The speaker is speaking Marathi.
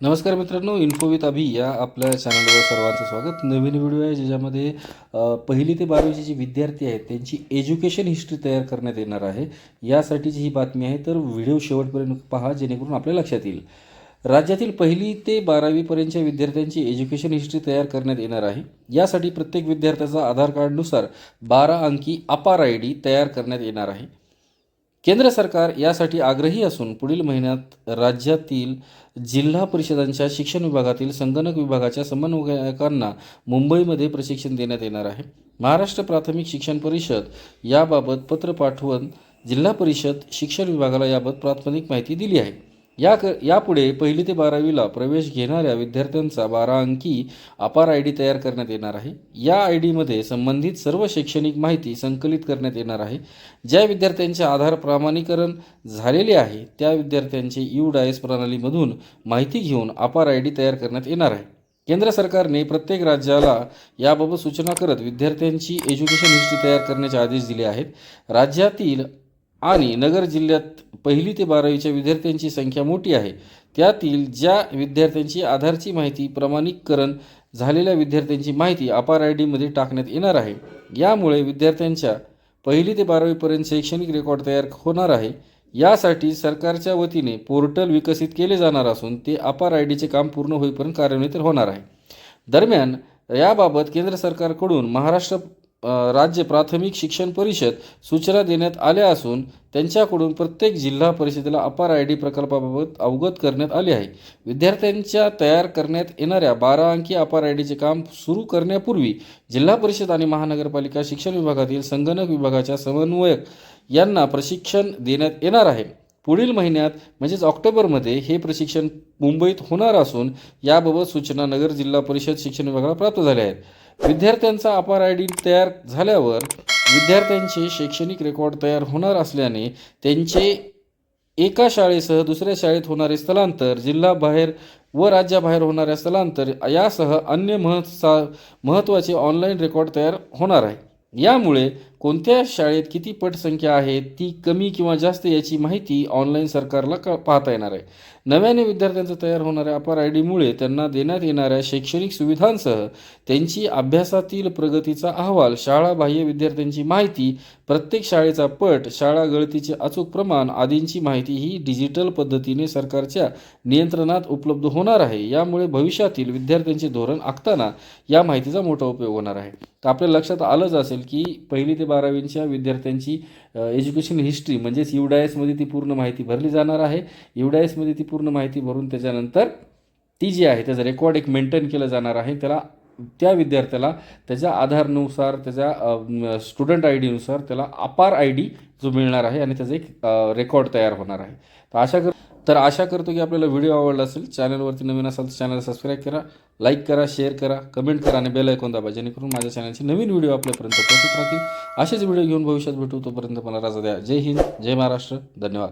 नमस्कार मित्रांनो इन्फो विथ अभि या आपल्या चॅनलवर सर्वांचं स्वागत. नवीन व्हिडिओ आहे ज्याच्यामध्ये पहिली ते बारावीचे जे विद्यार्थी आहेत त्यांची एज्युकेशन हिस्ट्री तयार करण्यात येणार आहे. यासाठीची ही बातमी आहे तर व्हिडिओ शेवटपर्यंत पहा जेणेकरून आपल्या लक्षात येईल. राज्यातील पहिली ते बारावीपर्यंतच्या विद्यार्थ्यांची एज्युकेशन हिस्ट्री तयार करण्यात येणार आहे. यासाठी प्रत्येक विद्यार्थ्याचा आधार कार्डनुसार बारा अंकी अपार आय डी तयार करण्यात येणार आहे. केंद्र सरकार यासाठी आग्रही असून पुढील महिन्यात राज्यातील जिल्हा परिषदांच्या शिक्षण विभागातील संगणक विभागाच्या समन्वयकांना मुंबईमध्ये प्रशिक्षण देण्यात येणार आहे. महाराष्ट्र प्राथमिक शिक्षण परिषद याबाबत पत्र पाठवून जिल्हा परिषद शिक्षण विभागाला याबाबत प्राथमिक माहिती दिली आहे. या क यापुढे पहिली ते बारावीला प्रवेश घेणाऱ्या विद्यार्थ्यांचा बारा अंकी अपार आय डी तयार करण्यात येणार आहे. या आय डीमध्ये संबंधित सर्व शैक्षणिक माहिती संकलित करण्यात येणार आहे. ज्या विद्यार्थ्यांचे आधार प्रमाणीकरण झालेले आहे त्या विद्यार्थ्यांचे यू डायस प्रणालीमधून माहिती घेऊन अपार आय डी तयार करण्यात येणार आहे. केंद्र सरकारने प्रत्येक राज्याला याबाबत सूचना करत विद्यार्थ्यांची एज्युकेशन हिस्ट्री तयार करण्याचे आदेश दिले आहेत. राज्यातील आणि नगर जिल्ह्यात पहिली ते बारावीच्या विद्यार्थ्यांची संख्या मोठी आहे. त्यातील ज्या विद्यार्थ्यांची आधारची माहिती प्रमाणीकरण झालेल्या विद्यार्थ्यांची माहिती अपार आय डीमध्ये टाकण्यात येणार आहे. यामुळे विद्यार्थ्यांच्या पहिली ते बारावीपर्यंत शैक्षणिक रेकॉर्ड तयार होणार आहे. यासाठी सरकारच्या वतीने पोर्टल विकसित केले जाणार असून ते अपार आय डीचे काम पूर्ण होईपर्यंत कार्यान्वित होणार आहे. दरम्यान याबाबत केंद्र सरकारकडून महाराष्ट्र राज्य प्राथमिक शिक्षण परिषद सूचना देण्यात आल्या असून त्यांच्याकडून प्रत्येक जिल्हा परिषदेला अपार आय डी प्रकल्पाबाबत अवगत करण्यात आले आहे. विद्यार्थ्यांच्या तयार करण्यात येणाऱ्या बारा अंकी अपार आय डीचे काम सुरू करण्यापूर्वी जिल्हा परिषद आणि महानगरपालिका शिक्षण विभागातील संगणक विभागाच्या समन्वयक यांना प्रशिक्षण देण्यात येणार आहे. पुढील महिन्यात म्हणजेच ऑक्टोबरमध्ये हे प्रशिक्षण मुंबईत होणार असून याबाबत सूचना नगर जिल्हा परिषद शिक्षण विभागाला प्राप्त झाल्या आहेत. विद्यार्थ्यांचा अपार आय डी तयार झाल्यावर विद्यार्थ्यांचे शैक्षणिक रेकॉर्ड तयार होणार असल्याने त्यांचे एका शाळेसह दुसऱ्या शाळेत होणारे स्थलांतर जिल्हाबाहेर व राज्याबाहेर होणाऱ्या स्थलांतर यासह अन्य महत्सा महत्त्वाचे ऑनलाईन रेकॉर्ड तयार होणार आहे. यामुळे कोणत्या शाळेत किती पटसंख्या आहे ती कमी किंवा जास्त याची माहिती ऑनलाईन सरकारला क पाहता येणार आहे. नव्याने विद्यार्थ्यांचा तयार होणाऱ्या अपार आय डीमुळे त्यांना देण्यात येणाऱ्या शैक्षणिक सुविधांसह त्यांची अभ्यासातील प्रगतीचा अहवाल शाळाबाह्य विद्यार्थ्यांची माहिती प्रत्येक शाळेचा पट शाळा गळतीचे अचूक प्रमाण आदींची माहिती ही डिजिटल पद्धतीने सरकारच्या नियंत्रणात उपलब्ध होणार आहे. यामुळे भविष्यातील विद्यार्थ्यांचे धोरण आखताना या माहितीचा मोठा उपयोग होणार आहे. तर आपल्या लक्षात आलंच असेल की पहिली ते बारावीच्या विद्यार्थ्यांची एज्युकेशन हिस्ट्री म्हणजेच युडायसमध्ये ती पूर्ण माहिती भरली जाणार आहे. युडायसमध्ये ती पूर्ण माहिती भरून त्याच्यानंतर ती जी आहे त्याचा रेकॉर्ड एक मेंटेन केलं जाणार आहे. त्याला त्या विद्यार्थ्याला त्याच्या आधारनुसार त्याच्या स्टुडंट आय डीनुसार त्याला अपार आय डी जो मिळणार आहे आणि त्याचा एक रेकॉर्ड तयार होणार आहे. तर अशा कर तर आशा करतो की आपल्याला व्हिडिओ आवडला असेल चॅनलवरती नवीन असाल तर चॅनल सबस्क्राईब करा लाईक करा शेअर करा कमेंट करा आणि बेल ऐकून दाबा जेणेकरून माझ्या चॅनलचे नवीन व्हिडिओ आपल्यापर्यंत पोहोचत राहतील. असेच व्हिडिओ घेऊन भविष्यात भेटू तोपर्यंत मला राजा द्या. जय हिंद जय महाराष्ट्र धन्यवाद.